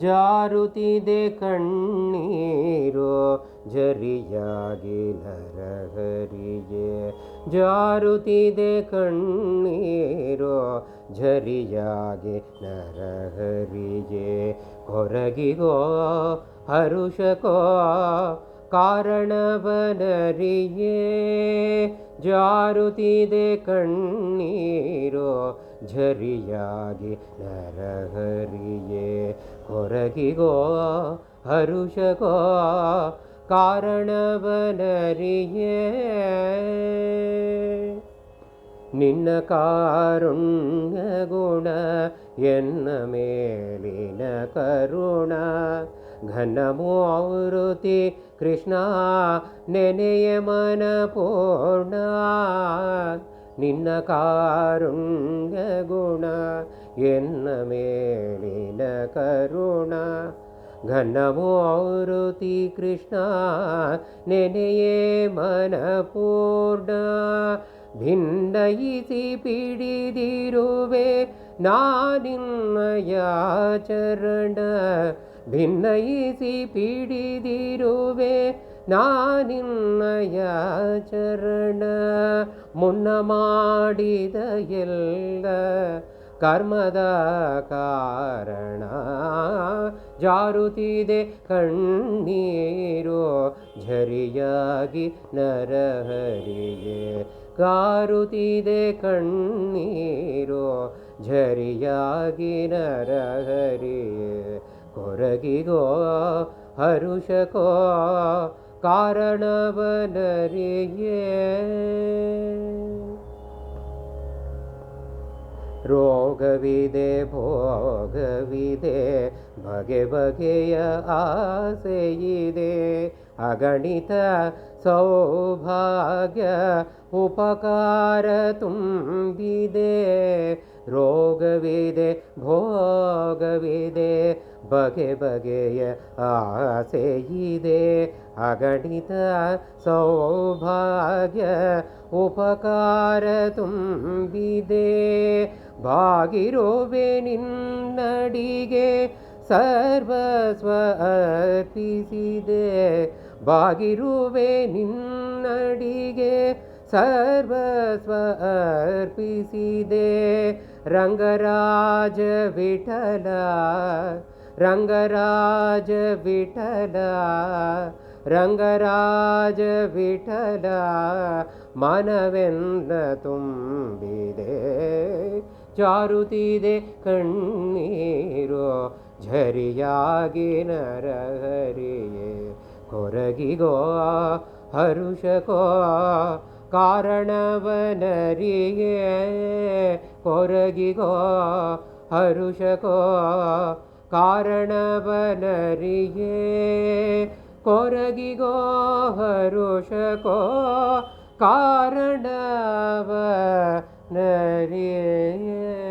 ಜಾರುತ್ತಿದೆ ಕಣ್ಣೀರು ಜರಿಯಾಗಿ ನರಹರಿಗೆ ಜಾರುತ್ತಿದೆ ಕಣ್ಣೀರು ನರ ನರಹರಿಗೆ ಹೊರಗಿಗೋ ಹರುಷಕೋ ಕಾರಣವನರಿಯೇ. ಜಾರುತ್ತಿದೆ ಕಣ್ಣೀರು ಝರಿಯಾಗಿ ನರಹರಿಯೇ ಹೊರಗಿಗೋ ಹರುಷಕೋ ಕಾರಣವನರಿಯೇ ನಿನ್ನ ಕಾರುಣ್ಯ ಗುಣ ಎನ್ನ ಮೇಲಿನ ಕರುಣ ಘನಮೂರುತಿ ಕೃಷ್ಣ ನೆನೆಯ ಮನ ಪೂರ್ಣ ನಿನ್ನ ಕಾರುಣ್ಯ ಗುಣ ಎನ್ನ ಮೇಲಿನ ಕರುಣ ಘನಮೂರುತಿ ಕೃಷ್ಣ ನೆನೆಯೇ ಮನ ಪೂರ್ಣ ಭಿನ್ನಯಿಸಿ ಪಿಡಿದಿರುವೆ ನಾನಿನ್ನಯ ಚರಣ ಭಿನ್ನಯಿಸಿ ಪಿಡಿದಿರುವೆ ನಾನಿನ್ನಯ ಚರಣ, ಮುನ್ನ ಮಾಡಿದ ಎಲ್ಲ ಕರ್ಮದ ಕಾರಣ. ಜಾರುತ್ತಿದೆ ಕಣ್ಣೀರು, ಝರಿಯಾಗಿ ನರಹರಿಗೆ ಕಾರುತ್ತಿದೆ ಕಣ್ಣೀರು, ಝರಿಯಾಗಿ ನರಹರಿಯೇ. ಕೊರಗಿಗೋ, ಹರುಷಕೋ ಕಾರಣವನರಿಯೇ ರೋಗವಿದೆ ಭೋಗವಿದೆ ಬಗೆ ಬಗೆಯ ಆಸೆಯಿದೆ ಅಗಣಿತ ಸೌಭಾಗ್ಯ ಉಪಕಾರ ತುಂಬಿದೆ ರೋಗವಿದೆ ಭೋಗವಿದೆ ಬಗೆ ಬಗೆಯ ಆಸೆಯಿದೆ ಅಗಣಿತ ಸೌಭಾಗ್ಯ ಉಪಕಾರ ತುಂಬಿದೆ. ಭಾಗಿರೋವೆ ನಿನ್ನಡಿಗೆ ಸರ್ವಸ್ವ ಅರ್ಪಿಸಿದೆ. ಬಾಗಿರುವೆ ನಿನ್ನಡಿಗೆ ಸರ್ವಸ್ವ ಅರ್ಪಿಸಿದೆ. ರಂಗರಾಜ ವಿಠಲ ರಂಗರಾಜ ವಿಠಲ ರಂಗರಾಜ ವಿಠಲ ಮನವೆಂದ ತುಂಬಿದೆ. ಜಾರುತ್ತಿದೆ ಕಣ್ಣೀರು, ಝರಿಯಾಗಿ ನರಹರಿಯೇ. ಕೊರಗಿಗೋ, ಹರುಷಕೋ, ಕಾರಣವನರಿಯೇ. ಕೊರಗಿಗೋ, ಹರುಷಕೋ ಕಾರಣವನರಿಯೇ ಕೊರಗಿಗೋ ಹರುಷಕೋ ಕಾರಣವ ನರಿಯೇ